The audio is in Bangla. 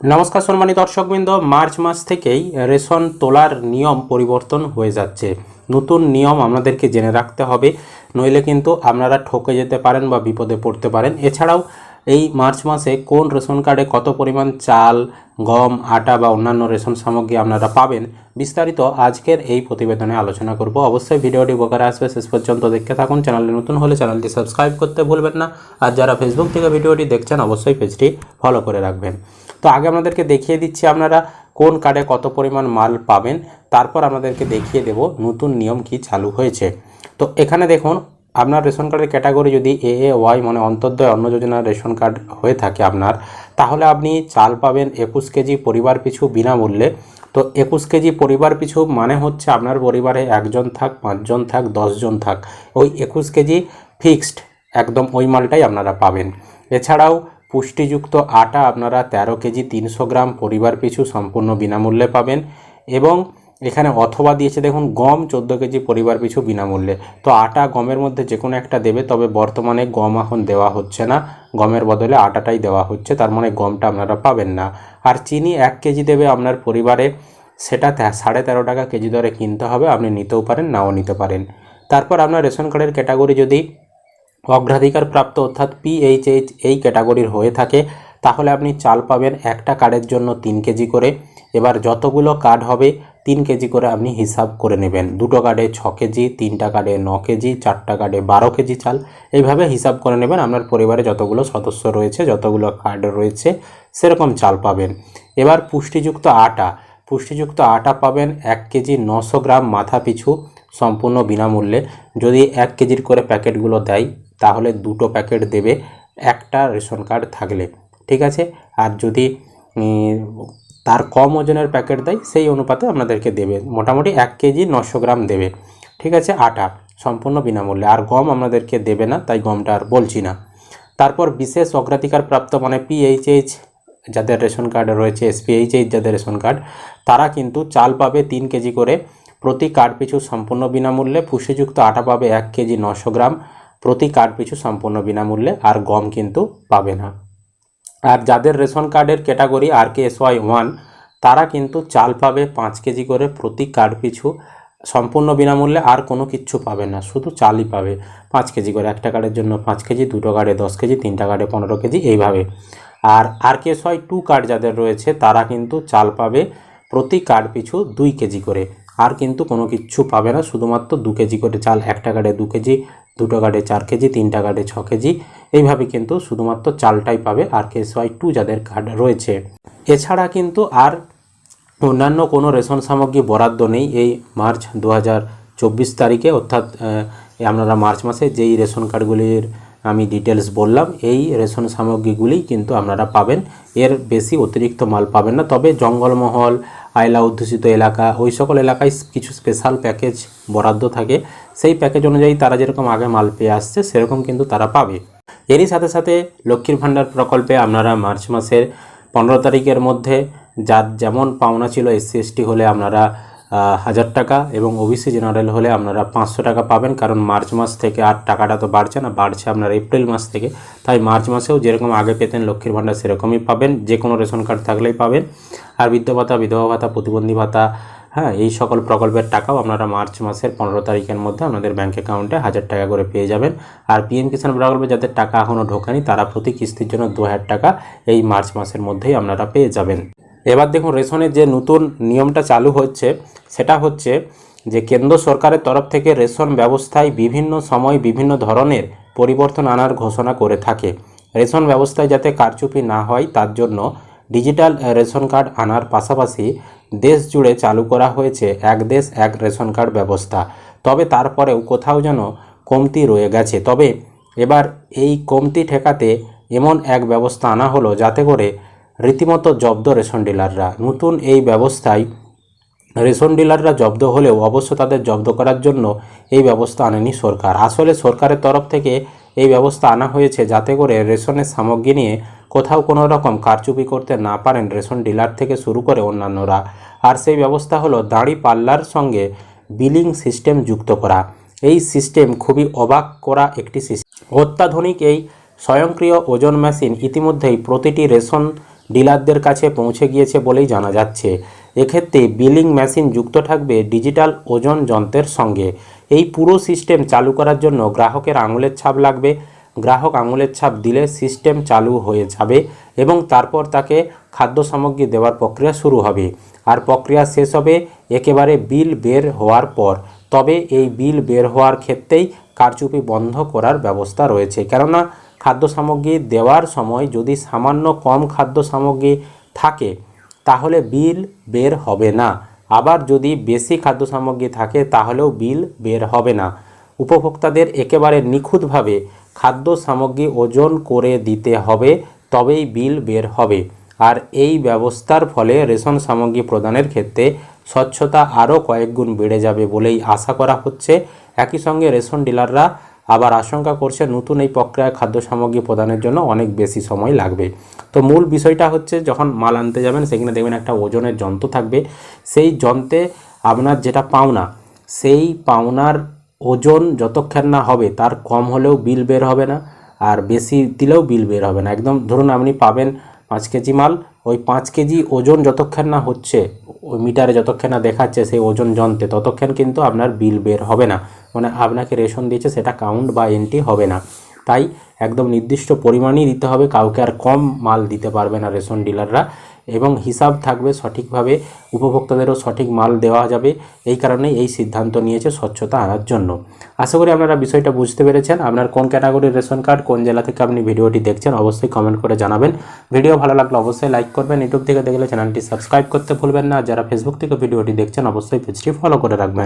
নমস্কার সম্মানিত দর্শকবৃন্দ, মার্চ মাস থেকেই রেশন তোলার নিয়ম পরিবর্তন হয়ে যাচ্ছে। নতুন নিয়ম আপনাদেরকে জেনে রাখতে হবে, নইলে কিন্তু আপনারা ঠকে যেতে পারেন বা বিপদে পড়তে পারেন। এছাড়াও এই মার্চ মাসে কোন রেশন কার্ডে কত পরিমাণ চাল, গম, আটা বা অন্যান্য রেশন সামগ্রী আপনারা পাবেন, বিস্তারিত আজকের এই প্রতিবেদনে আলোচনা করব। অবশ্যই ভিডিওটি উপকারে আসবে, শেষ পর্যন্ত দেখতে থাকুন। চ্যানেলে নতুন হলে চ্যানেলটি সাবস্ক্রাইব করতে ভুলবেন না। আর যারা ফেসবুক থেকে ভিডিওটি দেখছেন, অবশ্যই পেজটি ফলো করে রাখবেন। তো আগে আপনাদেরকে দেখিয়ে দিচ্ছি আপনারা কোন কার্ডে কত পরিমাণ মাল পাবেন। তারপর আপনাদেরকে দেখিয়ে দেব নতুন নিয়ম কি চালু হয়েছে। তো এখানে দেখুন, আপনার রেশন কার্ডের ক্যাটাগরি যদি এ এ ওয়াই মানে অন্তর্দয় অন্ন যোজনার রেশন কার্ড হয়ে থাকে আপনার, তাহলে আপনি চাল পাবেন একুশ কেজি পরিবার পিছু বিনামূল্যে। তো একুশ কেজি পরিবার পিছু মানে হচ্ছে আপনার পরিবারে একজন থাক, পাঁচজন থাক, দশজন থাক। ওই একুশ কেজি ফিক্সড একদম ওই মালটাই আপনারা পাবেন। এছাড়াও পুষ্টিযুক্ত আটা আপনারা তেরো কেজি তিনশো গ্রাম পরিবার পিছু সম্পূর্ণ বিনামূল্যে পাবেন এবং এখানে অথবা দিয়েছে দেখুন গম চোদ্দ কেজি পরিবার পিছু বিনামূল্যে। তো আটা গমের মধ্যে যে কোনো একটা দেবে, তবে বর্তমানে গম এখন দেওয়া হচ্ছে না। গমের বদলে আটাটাই দেওয়া হচ্ছে, তার মানে গমটা আপনারা পাবেন না। আর চিনি এক কেজি দেবে আপনার পরিবারে, সেটা সাড়ে তেরো টাকা কেজি দরে কিনতে হবে, আপনি নিতেও পারেন, নাও নিতে পারেন। তারপর আপনার রেশন কার্ডের ক্যাটাগরি যদি অগ্রাধিকার প্রাপ্ত অর্থাৎ পিএইচএইচ এই ক্যাটাগরির হয়ে থাকে, তাহলে আপনি চাল পাবেন একটা কার্ডের জন্য তিন কেজি করে। এবার যতগুলো কার্ড হবে, তিন কেজি করে আপনি হিসাব করে নেবেন। দুটো কার্ডে ছ কেজি, তিনটা কার্ডে ন কেজি, চারটা কার্ডে বারো কেজি চাল। এইভাবে হিসাব করে নেবেন, আপনার পরিবারে যতগুলো সদস্য রয়েছে, যতগুলো কার্ড রয়েছে, সেরকম চাল পাবেন। এবার পুষ্টিযুক্ত আটা। পুষ্টিযুক্ত আটা পাবেন এক কেজি নশো গ্রাম মাথা পিছু সম্পূর্ণ বিনামূল্যে। যদি এক কেজির করে প্যাকেটগুলো দেয় তাহলে দুটো প্যাকেট দেবে, একটা রেশন কার্ড থাকলে, ঠিক আছে? আর যদি তার কম ওজনের প্যাকেট দেয়, সেই অনুপাতে আপনাদেরকে দেবে, মোটামুটি এক কেজি নশো গ্রাম দেবে, ঠিক আছে? আটা, সম্পূর্ণ বিনামূল্যে, আর গম আপনাদেরকে দেবে না, তাই গমটা আর বলছি না। তারপর বিশেষ অগ্রাধিকার প্রাপ্ত মানে পিএইচএইচ যাদের রেশন কার্ড রয়েছে এসপিএইচএইচ যাদের রেশন কার্ড, তারা কিন্তু চাল পাবে তিন কেজি করে, প্রতি কার্ড পিছু সম্পূর্ণ বিনামূল্যে পুষ্টিযুক্ত আটা পাবে এক কেজি নশো গ্রাম প্রতি কার্ড পিছু সম্পূর্ণ বিনামূল্যে আর গম কিন্তু পাবে না। আর যাদের রেশন কার্ডের category R K S Y one তারা কিন্তু চাল পাবে পাঁচ কেজি করে প্রতি কার্ড পিছু সম্পূর্ণ বিনামূল্যে আর কোনো কিচ্ছু পাবে না, শুধু চালই পাবে। পাঁচ কেজি করে একটা কার্ডের জন্য পাঁচ কেজি, দুটো কার্ডে দশ কেজি, তিনটা কার্ডে পনেরো কেজি, এইভাবে। আর R K S Y two card যাদের রয়েছে, তারা কিন্তু চাল পাবে প্রতি কার্ড পিছু দুই কেজি করে। আর কিন্তু কোনো কিচ্ছু পাবে না, শুধুমাত্র দু কেজি করে চাল, একটা কার্ডে দু কেজি দুটো কার্ডে চার কেজি, তিনটা কার্ডে ছ কেজি। এইভাবে কিন্তু শুধুমাত্র চালটাই পাবে R K S Y two যাদের কার্ড রয়েছে। এছাড়া কিন্তু আর অন্যান্য কোনো রেশন সামগ্রী বরাদ্দ নেই এই মার্চ দু তারিখে। অর্থাৎ আপনারা মার্চ মাসে যেই রেশন কার্ডগুলির আমি ডিটেলস বললাম, এই রেশন সামগ্রীগুলি কিন্তু আপনারা পাবেন। এর বেশি অতিরিক্ত মাল পাবেন না। তবে জঙ্গলমহল আয়লা অধ্যুষিত এলাকা, ওই সকল এলাকায় কিছু স্পেশাল প্যাকেজ বরাদ্দ থাকে। সেই প্যাকেজ অনুযায়ী তারা যেরকম আগে মাল পেয়ে আসছে, সেরকম কিন্তু তারা পাবে। এরই সাথে সাথে লক্ষ্মীর ভাণ্ডার প্রকল্পে আপনারা মার্চ মাসের পনেরো তারিখের মধ্যে যার যেমন পাওনা ছিল এসসি এসটি হলে আপনারা হাজার টাকা এবং ওবিসি জেনারেল হলে আপনারা পাঁচশো টাকা পাবেন, কারণ মার্চ মাস থেকে আর টাকাটা তো বাড়ছে না, বাড়ছে আপনার এপ্রিল মাস থেকে। তাই মার্চ মাসেও যেরকম আগে পেতেন লক্ষ্মীর ভাণ্ডার সেরকমই পাবেন, যে কোনো রেশন কার্ড থাকলেই পাবেন। আর বৃদ্ধ ভাতা, বিধবা ভাতা, প্রতিবন্ধী ভাতা হ্যাঁ এই সকল প্রকল্পের টাকাও আপনারা মার্চ মাসের পনেরো তারিখের মধ্যে আপনাদের ব্যাঙ্ক অ্যাকাউন্টে হাজার টাকা করে পেয়ে যাবেন। আর পিএম কিষাণ প্রকল্পে যাদের টাকা এখনও ঢোকেনি, তারা প্রতি কিস্তির জন্য দু হাজার টাকা এই মার্চ মাসের মধ্যেই আপনারা পেয়ে যাবেন। এবার দেখুন রেশনের যে নতুন নিয়মটা চালু হচ্ছে, সেটা হচ্ছে যে কেন্দ্র সরকারের তরফ থেকে রেশন ব্যবস্থায় বিভিন্ন সময় বিভিন্ন ধরনের পরিবর্তন আনার ঘোষণা করে থাকে। রেশন ব্যবস্থায় যাতে কারচুপি না হয়, তার জন্য ডিজিটাল রেশন কার্ড আনার পাশাপাশি দেশ জুড়ে চালু করা হয়েছে এক দেশ, এক রেশন কার্ড ব্যবস্থা। তবে তারপরেও কোথাও যেন কমতি রয়ে গেছে। তবে এবার এই কমতি ঠেকাতে এমন এক ব্যবস্থা আনা হলো, যাতে করে রীতিমতো জব্দ রেশন ডিলাররা। নতুন এই ব্যবস্থায় রেশন ডিলাররা জব্দ হলেও অবশ্য তাদের জব্দ করার জন্য এই ব্যবস্থা আনেনি সরকার। আসলে সরকারের তরফ থেকে এই ব্যবস্থা আনা হয়েছে যাতে করে রেশনের সামগ্রী নিয়ে কোথাও কোনো রকম কারচুপি করতে না পারেন রেশন ডিলার থেকে শুরু করে অন্যান্যরা। আর সেই ব্যবস্থা হলো দাঁড়ি পাল্লার সঙ্গে বিলিং সিস্টেম যুক্ত করা। এই সিস্টেম খুবই অবাক করা একটি সিস্টেম। অত্যাধুনিক এই স্বয়ংক্রিয় ওজন মেশিন ইতিমধ্যেই প্রতিটি রেশন ডিলারদের কাছে পৌঁছে গিয়েছে বলেই জানা যাচ্ছে। এক্ষেত্রে বিলিং মেশিন যুক্ত থাকবে ডিজিটাল ওজন যন্ত্রের সঙ্গে। এই পুরো সিস্টেম চালু করার জন্য গ্রাহকের আঙুলের ছাপ লাগবে। গ্রাহক আঙুলের ছাপ দিলে সিস্টেম চালু হয়ে যাবে এবং তারপর তাকে খাদ্য সামগ্রী দেওয়ার প্রক্রিয়া শুরু হবে। আর প্রক্রিয়া শেষ হবে একেবারে বিল বের হওয়ার পর। তবে এই বিল বের হওয়ার ক্ষেত্রেই কারচুপি বন্ধ করার ব্যবস্থা রয়েছে। কেননা খাদ্য সামগ্রী দেওয়ার সময় যদি সামান্য কম খাদ্য সামগ্রী থাকে, তাহলে বিল বের হবে না। আবার যদি বেশি খাদ্য সামগ্রী থাকে, তাহলেও বিল বের হবে না। উপভোক্তাদের একেবারে নিখুঁতভাবে খাদ্য সামগ্রী ওজন করে দিতে হবে, তবেই বিল বের হবে। আর এই ব্যবস্থার ফলে রেশন সামগ্রী প্রদানের ক্ষেত্রে স্বচ্ছতা আরও কয়েকগুণ বেড়ে যাবে বলেই আশা করা হচ্ছে। একই সঙ্গে রেশন ডিলাররা আবার আশঙ্কা করছে নতুন এই প্রক্রিয়ায় খাদ্য সামগ্রী প্রদানের জন্য অনেক বেশি সময় লাগবে। তো মূল বিষয়টা হচ্ছে যখন মাল আনতে যাবেন, সেখানে দেখবেন একটা ওজনের যন্ত্র থাকবে। সেই যন্ত্রে আপনার যেটা পাওনা, সেই পাওনার ওজন যতক্ষণ না হবে, তার কম হলেও বিল বের হবে না, আর বেশি দিলেও বিল বের হবে না। একদম ধরুন আপনি পাবেন পাঁচ কেজি মাল, ওই পাঁচ কেজি ওজন যতক্ষণ না হচ্ছে ওই মিটারে যতক্ষণ না দেখাচ্ছে সেই ওজন যন্ত্রে, ততক্ষণ কিন্তু আপনার বিল বের হবে না। মানে আপনাকে রেশন দিয়েছে, সেটা কাউন্ট বা এন্ট্রি হবে না। তাই একদম নির্দিষ্ট পরিমাণই দিতে হবে, কাউকে আর কম মাল দিতে পারবে না রেশন ডিলাররা। এবং হিসাব থাকবে সঠিকভাবে, উপভোক্তাদেরও সঠিক মাল দেওয়া যাবে। এই কারণে এই সিদ্ধান্ত নিয়েছে স্বচ্ছতা আনার জন্য। আশা করি আপনারা বিষয়টা বুঝতে পেরেছেন। আপনার কোন ক্যাটাগরির রেশন কার্ড, কোন জেলা থেকে আপনি ভিডিওটি দেখছেন অবশ্যই কমেন্ট করে জানাবেন। ভিডিও ভালো লাগলে অবশ্যই লাইক করবেন। ইউটিউব থেকে দেখলে চ্যানেলটি সাবস্ক্রাইব করতে ভুলবেন না। যারা ফেসবুক থেকে ভিডিওটি দেখছেন, অবশ্যই পেজটি ফলো করে রাখবেন।